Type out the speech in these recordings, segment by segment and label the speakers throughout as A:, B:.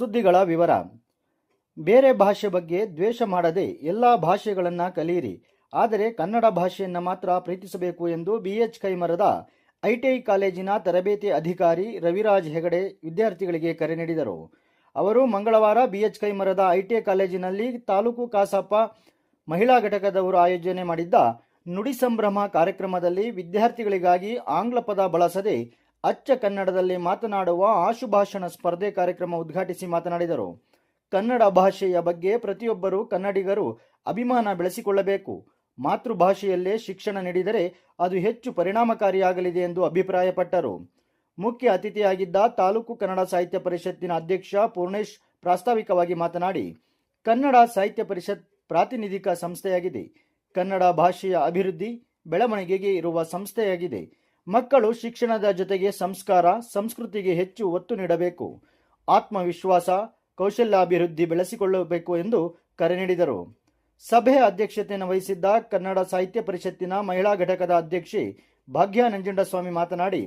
A: ಸುದ್ದಿಗಳ ವಿವರ. ಬೇರೆ ಭಾಷೆ ಬಗ್ಗೆ ದ್ವೇಷ ಮಾಡದೆ ಎಲ್ಲ ಭಾಷೆಗಳನ್ನು ಕಲಿಯಿರಿ. ಆದರೆ ಕನ್ನಡ ಭಾಷೆಯನ್ನು ಮಾತ್ರ ಪ್ರೀತಿಸಬೇಕು ಎಂದು ಬಿಎಚ್ ಕೈಮರದ ಐಟಿಐ ಕಾಲೇಜಿನ ತರಬೇತಿ ಅಧಿಕಾರಿ ರವಿರಾಜ್ ಹೆಗಡೆ ವಿದ್ಯಾರ್ಥಿಗಳಿಗೆ ಕರೆ ನೀಡಿದರು. ಅವರು ಮಂಗಳವಾರ ಬಿಎಚ್ ಕೈಮರದ ಐಟಿಐ ಕಾಲೇಜಿನಲ್ಲಿ ತಾಲೂಕು ಕಾಸಪ್ಪ ಮಹಿಳಾ ಘಟಕದವರು ಆಯೋಜನೆ ಮಾಡಿದ್ದ ನುಡಿ ಸಂಭ್ರಮ ಕಾರ್ಯಕ್ರಮದಲ್ಲಿ ವಿದ್ಯಾರ್ಥಿಗಳಿಗಾಗಿ ಆಂಗ್ಲ ಪದ ಬಳಸದೆ ಅಚ್ಚ ಕನ್ನಡದಲ್ಲಿ ಮಾತನಾಡುವ ಆಶುಭಾಷಣ ಸ್ಪರ್ಧೆ ಕಾರ್ಯಕ್ರಮ ಉದ್ಘಾಟಿಸಿ ಮಾತನಾಡಿದರು. ಕನ್ನಡ ಭಾಷೆಯ ಬಗ್ಗೆ ಪ್ರತಿಯೊಬ್ಬರು ಕನ್ನಡಿಗರು ಅಭಿಮಾನ ಬೆಳೆಸಿಕೊಳ್ಳಬೇಕು. ಮಾತೃಭಾಷೆಯಲ್ಲೇ ಶಿಕ್ಷಣ ನೀಡಿದರೆ ಅದು ಹೆಚ್ಚು ಪರಿಣಾಮಕಾರಿಯಾಗಲಿದೆ ಎಂದು ಅಭಿಪ್ರಾಯಪಟ್ಟರು. ಮುಖ್ಯ ಅತಿಥಿಯಾಗಿದ್ದ ತಾಲೂಕು ಕನ್ನಡ ಸಾಹಿತ್ಯ ಪರಿಷತ್ತಿನ ಅಧ್ಯಕ್ಷ ಪೂರ್ಣೇಶ್ ಪ್ರಾಸ್ತಾವಿಕವಾಗಿ ಮಾತನಾಡಿ, ಕನ್ನಡ ಸಾಹಿತ್ಯ ಪರಿಷತ್ ಪ್ರಾತಿನಿಧಿಕ ಸಂಸ್ಥೆಯಾಗಿದೆ. ಕನ್ನಡ ಭಾಷೆಯ ಅಭಿವೃದ್ಧಿ ಬೆಳವಣಿಗೆಗೆ ಇರುವ ಸಂಸ್ಥೆಯಾಗಿದೆ. ಮಕ್ಕಳು ಶಿಕ್ಷಣದ ಜೊತೆಗೆ ಸಂಸ್ಕಾರ, ಸಂಸ್ಕೃತಿಗೆ ಹೆಚ್ಚು ಒತ್ತು ನೀಡಬೇಕು. ಆತ್ಮವಿಶ್ವಾಸ, ಕೌಶಲ್ಯಾಭಿವೃದ್ಧಿ ಬೆಳೆಸಿಕೊಳ್ಳಬೇಕು ಎಂದು ಕರೆ ನೀಡಿದರು. ಸಭೆ ಅಧ್ಯಕ್ಷತೆಯನ್ನು ವಹಿಸಿದ್ದ ಕನ್ನಡ ಸಾಹಿತ್ಯ ಪರಿಷತ್ತಿನ ಮಹಿಳಾ ಘಟಕದ ಅಧ್ಯಕ್ಷೆ ಭಾಗ್ಯ ನಂಜುಂಡಸ್ವಾಮಿ ಮಾತನಾಡಿ,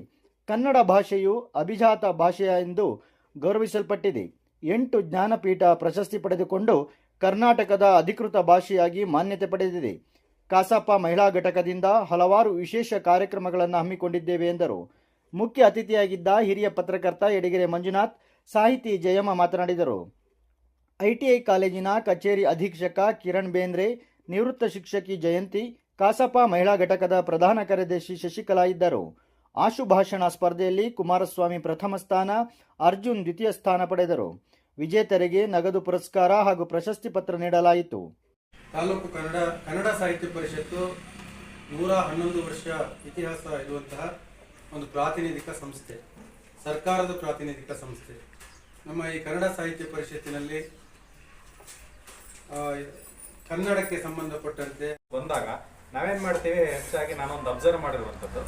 A: ಕನ್ನಡ ಭಾಷೆಯು ಅಭಿಜಾತ ಭಾಷೆಯ ಎಂದು ಗೌರವಿಸಲ್ಪಟ್ಟಿದೆ. ಎಂಟು ಜ್ಞಾನಪೀಠ ಪ್ರಶಸ್ತಿ ಪಡೆದುಕೊಂಡು ಕರ್ನಾಟಕದ ಅಧಿಕೃತ ಭಾಷೆಯಾಗಿ ಮಾನ್ಯತೆ ಪಡೆದಿದೆ. ಕಾಸಪ್ಪ ಮಹಿಳಾ ಘಟಕದಿಂದ ಹಲವಾರು ವಿಶೇಷ ಕಾರ್ಯಕ್ರಮಗಳನ್ನು ಹಮ್ಮಿಕೊಂಡಿದ್ದೇವೆ ಎಂದರು. ಮುಖ್ಯ ಅತಿಥಿಯಾಗಿದ್ದ ಹಿರಿಯ ಪತ್ರಕರ್ತ ಯಡಿಗೆರೆ ಮಂಜುನಾಥ್, ಸಾಹಿತಿ ಜಯಮ್ಮ ಮಾತನಾಡಿದರು. ಐಟಿಐ ಕಾಲೇಜಿನ ಕಚೇರಿ ಅಧೀಕ್ಷಕ ಕಿರಣ್ ಬೇಂದ್ರೆ, ನಿವೃತ್ತ ಶಿಕ್ಷಕಿ ಜಯಂತಿ ಕಾಸಪ್ಪ ಮಹಿಳಾ ಘಟಕದ ಪ್ರಧಾನ ಕಾರ್ಯದರ್ಶಿ ಶಶಿಕಲಾ ಇದ್ದರು. ಆಶುಭಾಷಣ ಸ್ಪರ್ಧೆಯಲ್ಲಿ ಕುಮಾರಸ್ವಾಮಿ ಪ್ರಥಮ ಸ್ಥಾನ, ಅರ್ಜುನ್ ದ್ವಿತೀಯ ಸ್ಥಾನ ಪಡೆದರು. ವಿಜೇತರಿಗೆ ನಗದು ಪುರಸ್ಕಾರ ಹಾಗೂ ಪ್ರಶಸ್ತಿ ಪತ್ರ ನೀಡಲಾಯಿತು.
B: ತಾಲೂಕು ಕನ್ನಡ ಕನ್ನಡ ಸಾಹಿತ್ಯ ಪರಿಷತ್ತು ನೂರ ಹನ್ನೊಂದು ವರ್ಷ ಇತಿಹಾಸ ಇರುವಂತಹ ಒಂದು ಪ್ರಾತಿನಿಧಿಕ ಸಂಸ್ಥೆ, ಸರ್ಕಾರದ ಪ್ರಾತಿನಿಧಿಕ ಸಂಸ್ಥೆ. ನಮ್ಮ ಈ ಕನ್ನಡ ಸಾಹಿತ್ಯ ಪರಿಷತ್ತಿನಲ್ಲಿ ಕನ್ನಡಕ್ಕೆ ಸಂಬಂಧಪಟ್ಟಂತೆ
C: ಬಂದಾಗ ನಾವೇನ್ ಮಾಡ್ತೀವಿ, ಹೆಚ್ಚಾಗಿ ನಾನೊಂದು ಅಬ್ಸರ್ವ್ ಮಾಡಿರುವಂಥದ್ದು.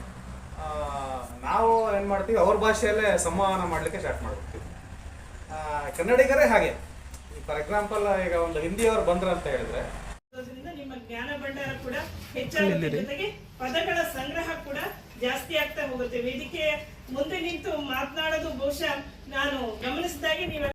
C: ನಾವು ಏನ್ ಮಾಡ್ತೀವಿ, ಅವ್ರ ಭಾಷೆಯಲ್ಲೇ ಸಂವಹನ ಮಾಡ್ಲಿಕ್ಕೆ ಸ್ಟಾರ್ಟ್ ಮಾಡ್ಬಿಡ್ತೀವಿ. ಕನ್ನಡಿಗರೇ ಹಾಗೆ. ಫಾರ್ ಎಕ್ಸಾಂಪಲ್ ಈಗ ಒಂದು ಹಿಂದಿಯವರು ಬಂದ್ರ ಅಂತ ಹೇಳಿದ್ರೆ
D: ಜ್ಞಾನ ಭಂಡಾರ ಕೂಡ ಹೆಚ್ಚಾಗುತ್ತೆ ಜೊತೆಗೆ ಪದಗಳ ಸಂಗ್ರಹ ಕೂಡ ಜಾಸ್ತಿ ಆಗ್ತಾ ಹೋಗುತ್ತೆ. ವೇದಿಕೆ ಮುಂದೆ ನಿಂತು ಮಾತನಾಡೋದು ಬಹುಶಃ ನಾನು ಗಮನಿಸಿದಾಗೆ ನೀವು